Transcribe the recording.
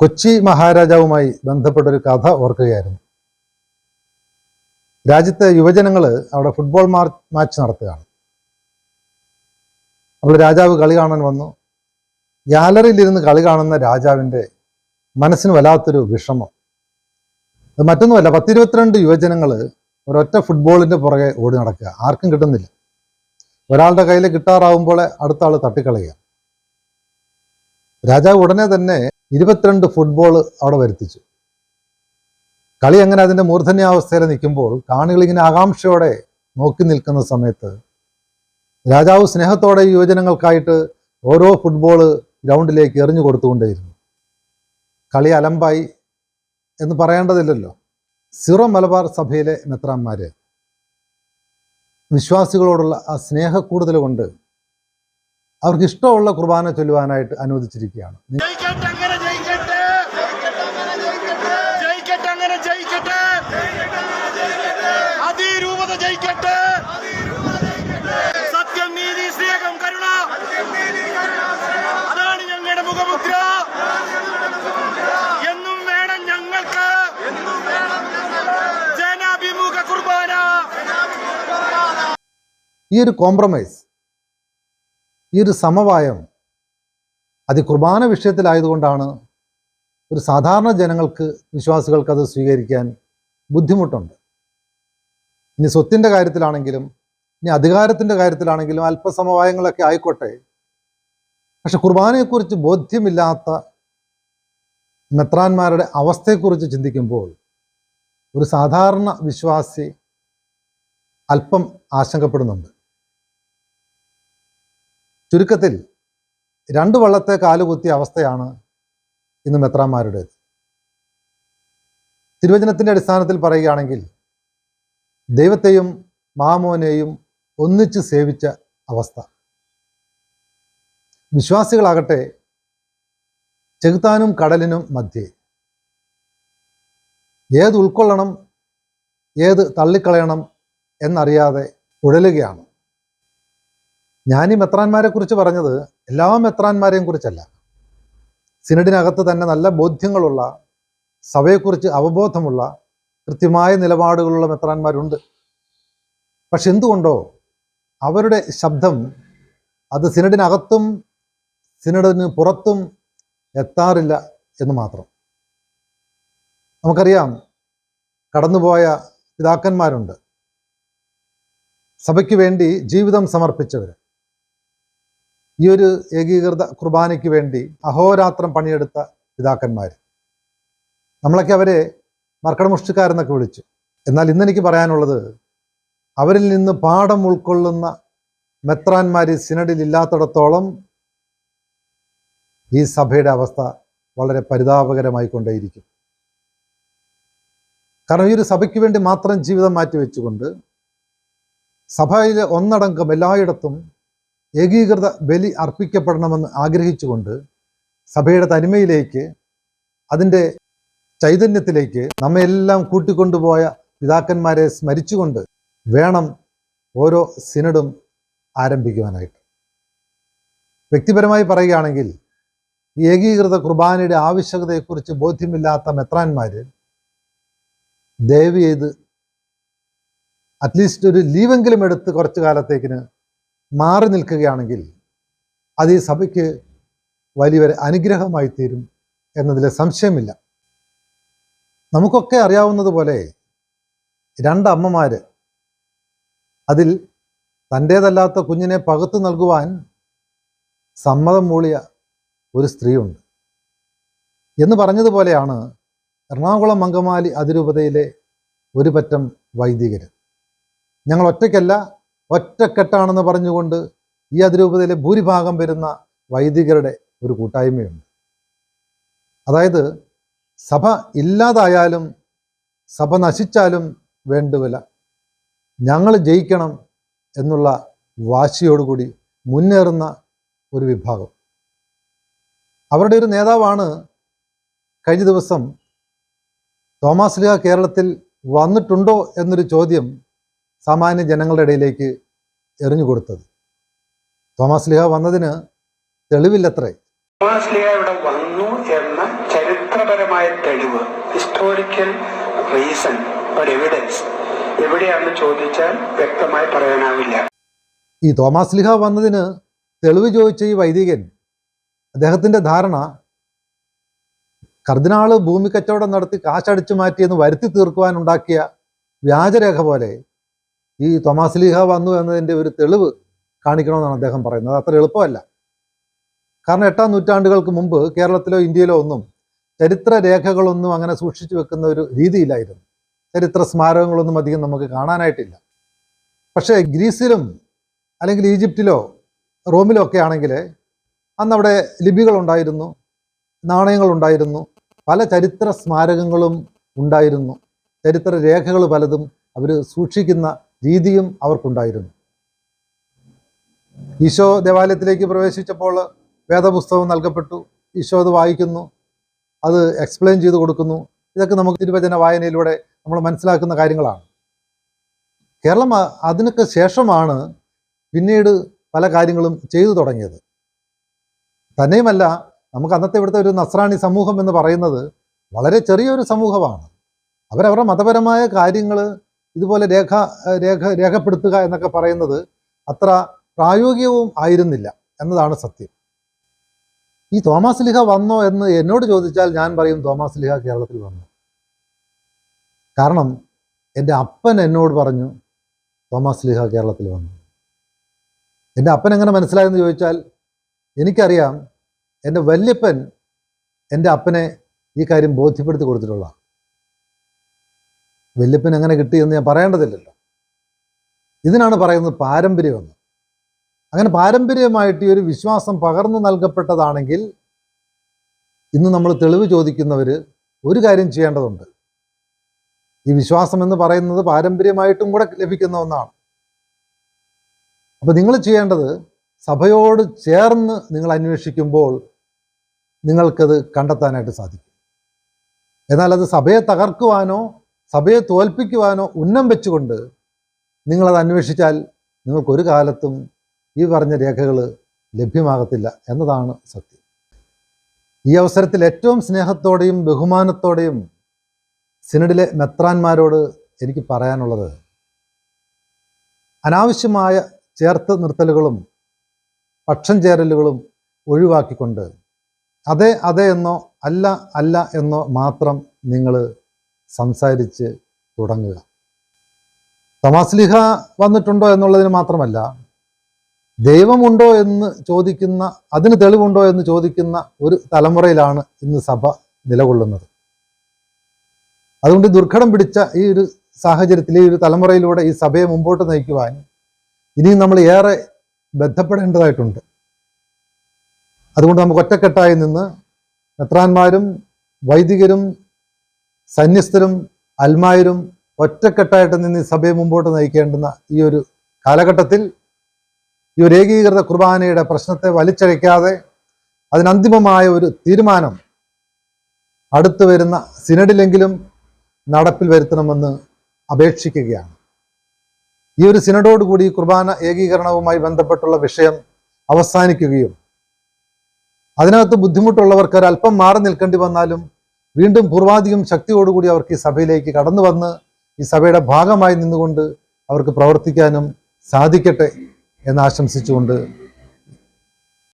കൊച്ചി മഹാരാജാവുമായി ബന്ധപ്പെട്ട ഒരു കഥ ഓർക്കുകയായിരുന്നു. രാജ്യത്തെ യുവജനങ്ങൾ അവിടെ ഫുട്ബോൾ മാച്ച് നടത്തുകയാണ്. അപ്പോൾ രാജാവ് കളി കാണാൻ വന്നു. ഗാലറിയിലിരുന്ന് കളി കാണുന്ന രാജാവിന്റെ മനസ്സിന് വല്ലാത്തൊരു വിഷമം. അത് മറ്റൊന്നുമല്ല പത്തിരുപത്തിരണ്ട് യുവജനങ്ങൾ ഒരൊറ്റ ഫുട്ബോളിന്റെ പുറകെ ഓടി നടക്കുക. ആർക്കും കിട്ടുന്നില്ല. ഒരാളുടെ കയ്യിൽ കിട്ടാറാവുമ്പോൾ അടുത്ത ആൾ തട്ടിക്കളയുക. രാജാവ് ഉടനെ തന്നെ ഇരുപത്തിരണ്ട് ഫുട്ബോൾ അവിടെ വരുത്തിച്ചു. കളി അങ്ങനെ അതിന്റെ മൂർധന്യാവസ്ഥയിൽ നിൽക്കുമ്പോൾ കാണികൾ ഇങ്ങനെ ആകാംക്ഷയോടെ നോക്കി നിൽക്കുന്ന സമയത്ത് രാജാവ് സ്നേഹത്തോടെ യുവജനങ്ങൾക്കായിട്ട് ഓരോ ഫുട്ബോൾ ഗ്രൗണ്ടിലേക്ക് എറിഞ്ഞു കൊടുത്തുകൊണ്ടേയിരുന്നു. കളി അലമ്പായി എന്ന് പറയേണ്ടതില്ലല്ലോ. സിറോ മലബാർ സഭയിലെ മെത്രാന്മാർ വിശ്വാസികളോടുള്ള ആ സ്നേഹക്കൂടുതൽ കൊണ്ട് അവർക്ക് ഇഷ്ടമുള്ള കുർബാന ചൊല്ലുവാനായിട്ട് അനുവദിച്ചിരിക്കുകയാണ്. ജയിക്കട്ടെ. സത്യം നീതി സ്നേഹം കരുണ. അതാണ് ഞങ്ങളുടെ മുഖമുദ്ര. എന്നും വേണം ഞങ്ങൾക്ക്. ജനാഭിമുഖ കുർബാന. ഈ ഒരു കോംപ്രമൈസ് ഈ ഒരു സമവായം അത് കുർബാന വിഷയത്തിലായതുകൊണ്ടാണ് ഒരു സാധാരണ ജനങ്ങൾക്ക് വിശ്വാസികൾക്ക് അത് സ്വീകരിക്കാൻ ബുദ്ധിമുട്ടുണ്ട്. ഇനി സ്വത്തിന്റെ കാര്യത്തിലാണെങ്കിലും ഇനി അധികാരത്തിന്റെ കാര്യത്തിലാണെങ്കിലും അല്പസമവായങ്ങളൊക്കെ ആയിക്കോട്ടെ. പക്ഷെ കുർബാനയെക്കുറിച്ച് ബോധ്യമില്ലാത്ത മെത്രാന്മാരുടെ അവസ്ഥയെക്കുറിച്ച് ചിന്തിക്കുമ്പോൾ ഒരു സാധാരണ വിശ്വാസി അല്പം ആശങ്കപ്പെടുന്നുണ്ട്. ചുരുക്കത്തിൽ രണ്ട് വള്ളത്തെ കാലുകുത്തിയ അവസ്ഥയാണ് ഇന്ന് മെത്രാന്മാരുടേത്. തിരുവചനത്തിന്റെ അടിസ്ഥാനത്തിൽ പറയുകയാണെങ്കിൽ ദൈവത്തെയും മാമോനെയും ഒന്നിച്ച് സേവിച്ച അവസ്ഥ. വിശ്വാസികളാകട്ടെ ചെകുത്താനും കടലിനും മധ്യേ. ഏത് ഉൾക്കൊള്ളണം ഏത് തള്ളിക്കളയണം എന്നറിയാതെ ഉഴലുകയാണ്. ഞാൻ ഈ മെത്രാന്മാരെ കുറിച്ച് പറഞ്ഞത് എല്ലാ മെത്രാന്മാരെയും കുറിച്ചല്ല. സിനഡിനകത്ത് തന്നെ നല്ല ബോധ്യങ്ങളുള്ള സഭയെക്കുറിച്ച് അവബോധമുള്ള കൃത്യമായ നിലപാടുകളുള്ള മെത്രാന്മാരുണ്ട്. പക്ഷെ എന്തുകൊണ്ടോ അവരുടെ ശബ്ദം അത് സിനഡിനകത്തും സിനഡിന് പുറത്തും എത്താറില്ല എന്ന് മാത്രം. നമുക്കറിയാം കടന്നുപോയ പിതാക്കന്മാരുണ്ട്. സഭയ്ക്ക് വേണ്ടി ജീവിതം സമർപ്പിച്ചവർ ഈ ഒരു ഏകീകൃത കുർബാനയ്ക്ക് വേണ്ടി അഹോരാത്രം പണിയെടുത്ത പിതാക്കന്മാർ നമ്മളൊക്കെ അവരെ മർക്കടമുഷ്ടിക്കാരെന്നൊക്കെ വിളിച്ചു. എന്നാൽ ഇന്നെനിക്ക് പറയാനുള്ളത് അവരിൽ നിന്ന് പാഠം ഉൾക്കൊള്ളുന്ന മെത്രാന്മാർ സിനഡിൽ ഇല്ലാത്തിടത്തോളം ഈ സഭയുടെ അവസ്ഥ വളരെ പരിതാപകരമായി കൊണ്ടേയിരിക്കും കാരണം ഈ ഒരു സഭയ്ക്ക് വേണ്ടി മാത്രം ജീവിതം മാറ്റിവെച്ചുകൊണ്ട് സഭയിലെ ഒന്നടങ്കം എല്ലായിടത്തും ഏകീകൃത ബലി അർപ്പിക്കപ്പെടണമെന്ന് ആഗ്രഹിച്ചുകൊണ്ട് സഭയുടെ തനിമയിലേക്ക് അതിന്റെ ചൈതന്യത്തിലേക്ക് നമ്മയെല്ലാം കൂട്ടിക്കൊണ്ടുപോയ പിതാക്കന്മാരെ സ്മരിച്ചുകൊണ്ട് വേണം ഓരോ സിനഡും ആരംഭിക്കുവാനായിട്ട്. വ്യക്തിപരമായി പറയുകയാണെങ്കിൽ ഈ ഏകീകൃത കുർബാനയുടെ ആവശ്യകതയെക്കുറിച്ച് ബോധ്യമില്ലാത്ത മെത്രാന്മാർ ദയവ് ചെയ്ത് അറ്റ്ലീസ്റ്റ് ഒരു ലീവെങ്കിലും എടുത്ത് കുറച്ചു കാലത്തേക്കിന് മാറി നിൽക്കുകയാണെങ്കിൽ അത് ഈ സഭയ്ക്ക് വലിയൊരു അനുഗ്രഹമായി തീരും എന്നതിൽ സംശയമില്ല. നമുക്കൊക്കെ അറിയാവുന്നതുപോലെ രണ്ട് അമ്മമാര് അതിൽ തന്റേതല്ലാത്ത കുഞ്ഞിനെ പകുത്തു നൽകുവാൻ സമ്മതം മൂളിയ ഒരു സ്ത്രീയുണ്ട്. എന്ന് പറഞ്ഞതുപോലെയാണ് എറണാകുളം അങ്കമാലി അതിരൂപതയിലെ ഒരു പറ്റം വൈദികർ ഞങ്ങൾ ഒറ്റയ്ക്കല്ല ഒറ്റക്കെട്ടാണെന്ന് പറഞ്ഞുകൊണ്ട് ഈ അതിരൂപതയിലെ ഭൂരിഭാഗം വരുന്ന വൈദികരുടെ ഒരു കൂട്ടായ്മയുണ്ട്. അതായത് സഭ ഇല്ലാതായാലും സഭ നശിച്ചാലും വേണ്ടുവില്ല ഞങ്ങൾ ജയിക്കണം എന്നുള്ള വാശിയോടുകൂടി മുന്നേറുന്ന ഒരു വിഭാഗം. അവരുടെ ഒരു നേതാവാണ് കഴിഞ്ഞ ദിവസം തോമാസ് ലിഹ കേരളത്തിൽ വന്നിട്ടുണ്ടോ എന്നൊരു ചോദ്യം സാമാന്യ ജനങ്ങളുടെ ഇടയിലേക്ക് എറിഞ്ഞു കൊടുത്തത്. തോമസ് ലിഹ വന്നതിന് തെളിവില്ലത്രേ. തോമാസ്ലിയ ഇവിടെ വന്നു എന്ന തെളിവ് ഹിസ്റ്റോറിക്കൽ റീസൺ ഒരു എവിഡൻസ് എവിടെയാണെന്ന് ചോദിച്ചാൽ വ്യക്തമായി പറയാനാവില്ല. ഈ തോമസ് ലിഹ വന്നതിന് തെളിവ് ചോദിച്ച ഈ വൈദികൻ അദ്ദേഹത്തിന്റെ ധാരണ കർദിനാൾ ഭൂമി കച്ചവടം നടത്തി കാശടിച്ചു മാറ്റിയെന്ന് വരുത്തി തീർക്കുവാൻ ഉണ്ടാക്കിയ വ്യാജരേഖ പോലെ ഈ തോമസ് ലീഹ വന്നു എന്നതിന്റെ ഒരു തെളിവ് കാണിക്കണമെന്നാണ് അദ്ദേഹം പറയുന്നത്. അത് അത്ര എളുപ്പമല്ല. കാരണം എട്ടാം നൂറ്റാണ്ടുകൾക്ക് മുമ്പ് കേരളത്തിലോ ഇന്ത്യയിലോ ഒന്നും ചരിത്ര രേഖകളൊന്നും അങ്ങനെ സൂക്ഷിച്ചു വെക്കുന്ന ഒരു രീതിയിലായിരുന്നു. ചരിത്ര സ്മാരകങ്ങളൊന്നും അധികം നമുക്ക് കാണാനായിട്ടില്ല. പക്ഷേ ഗ്രീസിലും അല്ലെങ്കിൽ ഈജിപ്തിലോ റോമിലോ ഒക്കെ ആണെങ്കിൽ അന്ന് അവിടെ ലിപികളുണ്ടായിരുന്നു നാണയങ്ങളുണ്ടായിരുന്നു പല ചരിത്ര സ്മാരകങ്ങളും ഉണ്ടായിരുന്നു. ചരിത്ര രേഖകൾ പലതും അവർ സൂക്ഷിക്കുന്ന രീതിയും അവർക്കുണ്ടായിരുന്നു. ഈശോ ദേവാലയത്തിലേക്ക് പ്രവേശിച്ചപ്പോൾ വേദപുസ്തകം നൽകപ്പെട്ടു ഈശോ അത് വായിക്കുന്നു. അത് എക്സ്പ്ലെയിൻ ചെയ്ത് കൊടുക്കുന്നു. ഇതൊക്കെ നമുക്ക് തിരുവചന വായനയിലൂടെ നമ്മൾ മനസ്സിലാക്കുന്ന കാര്യങ്ങളാണ്. കേരളം അതിനൊക്കെ ശേഷമാണ് പിന്നീട് പല കാര്യങ്ങളും ചെയ്തു തുടങ്ങിയത്. തന്നെയുമല്ല നമുക്ക് അന്നത്തെ ഇവിടുത്തെ ഒരു നസ്രാണി സമൂഹം എന്ന് പറയുന്നത് വളരെ ചെറിയൊരു സമൂഹമാണ്. അവരവരുടെ മതപരമായ കാര്യങ്ങൾ ഇതുപോലെ രേഖ രേഖ രേഖപ്പെടുത്തുക എന്നൊക്കെ പറയുന്നത് അത്ര പ്രായോഗികവും ആയിരുന്നില്ല എന്നതാണ് സത്യം. ഈ തോമസ് ലിഹ വന്നോ എന്ന് എന്നോട് ചോദിച്ചാൽ ഞാൻ പറയും തോമസ് ലിഹ കേരളത്തിൽ വന്നു. കാരണം എന്റെ അപ്പൻ എന്നോട് പറഞ്ഞു തോമസ് ലിഹ കേരളത്തിൽ വന്നു. എന്റെ അപ്പൻ എങ്ങനെ മനസ്സിലായെന്ന് ചോദിച്ചാൽ എനിക്കറിയാം എന്റെ വല്യപ്പൻ എന്റെ അപ്പനെ ഈ കാര്യം ബോധ്യപ്പെടുത്തി കൊടുത്തിട്ടുള്ള വല്യപ്പൻ എങ്ങനെ കിട്ടിയെന്ന് ഞാൻ പറയേണ്ടതില്ലല്ലോ. ഇതിനാണ് പറയുന്നത് പാരമ്പര്യമെന്ന്. അങ്ങനെ പാരമ്പര്യമായിട്ട് ഈ ഒരു വിശ്വാസം പകർന്നു നൽകപ്പെട്ടതാണെങ്കിൽ ഇന്ന് നമ്മൾ തെളിവ് ചോദിക്കുന്നവർ ഒരു കാര്യം ചെയ്യേണ്ടതുണ്ട്. ഈ വിശ്വാസം എന്ന് പറയുന്നത് പാരമ്പര്യമായിട്ടും കൂടെ ലഭിക്കുന്ന ഒന്നാണ്. അപ്പോൾ നിങ്ങൾ ചെയ്യേണ്ടത് സഭയോട് ചേർന്ന് നിങ്ങൾ അന്വേഷിക്കുമ്പോൾ നിങ്ങൾക്കത് കണ്ടെത്താനായിട്ട് സാധിക്കും. എന്നാൽ അത് സഭയെ തകർക്കുവാനോ സഭയെ തോൽപ്പിക്കുവാനോ ഉന്നം വെച്ചുകൊണ്ട് നിങ്ങളത് അന്വേഷിച്ചാൽ നിങ്ങൾക്കൊരു കാലത്തും ഈ പറഞ്ഞ രേഖകൾ ലഭ്യമാകത്തില്ല എന്നതാണ് സത്യം. ഈ അവസരത്തിൽ ഏറ്റവും സ്നേഹത്തോടെയും ബഹുമാനത്തോടെയും സിനഡിലെ മെത്രാന്മാരോട് എനിക്ക് പറയാനുള്ളത് അനാവശ്യമായ ചേർത്ത് നിർത്തലുകളും പക്ഷം ചേരലുകളും ഒഴിവാക്കിക്കൊണ്ട് അതെ അതെ എന്നോ അല്ല അല്ല എന്നോ മാത്രം നിങ്ങൾ സംസാരിച്ച് തുടങ്ങുക. തമാസ്ലിഹ വന്നിട്ടുണ്ടോ എന്നുള്ളതിന് മാത്രമല്ല ദൈവമുണ്ടോ എന്ന് ചോദിക്കുന്ന അതിന് തെളിവുണ്ടോ എന്ന് ചോദിക്കുന്ന ഒരു തലമുറയിലാണ് ഇന്ന് സഭ നിലകൊള്ളുന്നത്. അതുകൊണ്ട് ദുർഘടം പിടിച്ച ഈ ഒരു സാഹചര്യത്തിൽ ഈ ഒരു തലമുറയിലൂടെ ഈ സഭയെ മുമ്പോട്ട് നയിക്കുവാൻ ഇനിയും നമ്മൾ ഏറെ ബന്ധപ്പെടേണ്ടതായിട്ടുണ്ട് അതുകൊണ്ട് നമുക്ക് ഒറ്റക്കെട്ടായി നിന്ന് മെത്രാന്മാരും വൈദികരും സന്യസ്തരും അൽമായരും ഒറ്റക്കെട്ടായിട്ട് നിന്ന് ഈ സഭയെ മുമ്പോട്ട് നയിക്കേണ്ടുന്ന ഈ ഒരു കാലഘട്ടത്തിൽ ഈ ഒരു ഏകീകൃത കുർബാനയുടെ പ്രശ്നത്തെ വലിച്ചഴിക്കാതെ അതിനന്തിമമായ ഒരു തീരുമാനം അടുത്തു വരുന്ന സിനഡിലെങ്കിലും നടപ്പിൽ വരുത്തണമെന്ന് അപേക്ഷിക്കുകയാണ്. ഈ ഒരു സിനഡോടുകൂടി കുർബാന ഏകീകരണവുമായി ബന്ധപ്പെട്ടുള്ള വിഷയം അവസാനിക്കുകയും അതിനകത്ത് ബുദ്ധിമുട്ടുള്ളവർക്ക് ഒരല്പം മാറി നിൽക്കേണ്ടി വന്നാലും വീണ്ടും പൂർവാധികം ശക്തിയോടുകൂടി അവർക്ക് ഈ സഭയിലേക്ക് കടന്നു വന്ന് ഈ സഭയുടെ ഭാഗമായി നിന്നുകൊണ്ട് അവർക്ക് പ്രവർത്തിക്കാനും സാധിക്കട്ടെ എന്ന് ആശംസിച്ചുകൊണ്ട്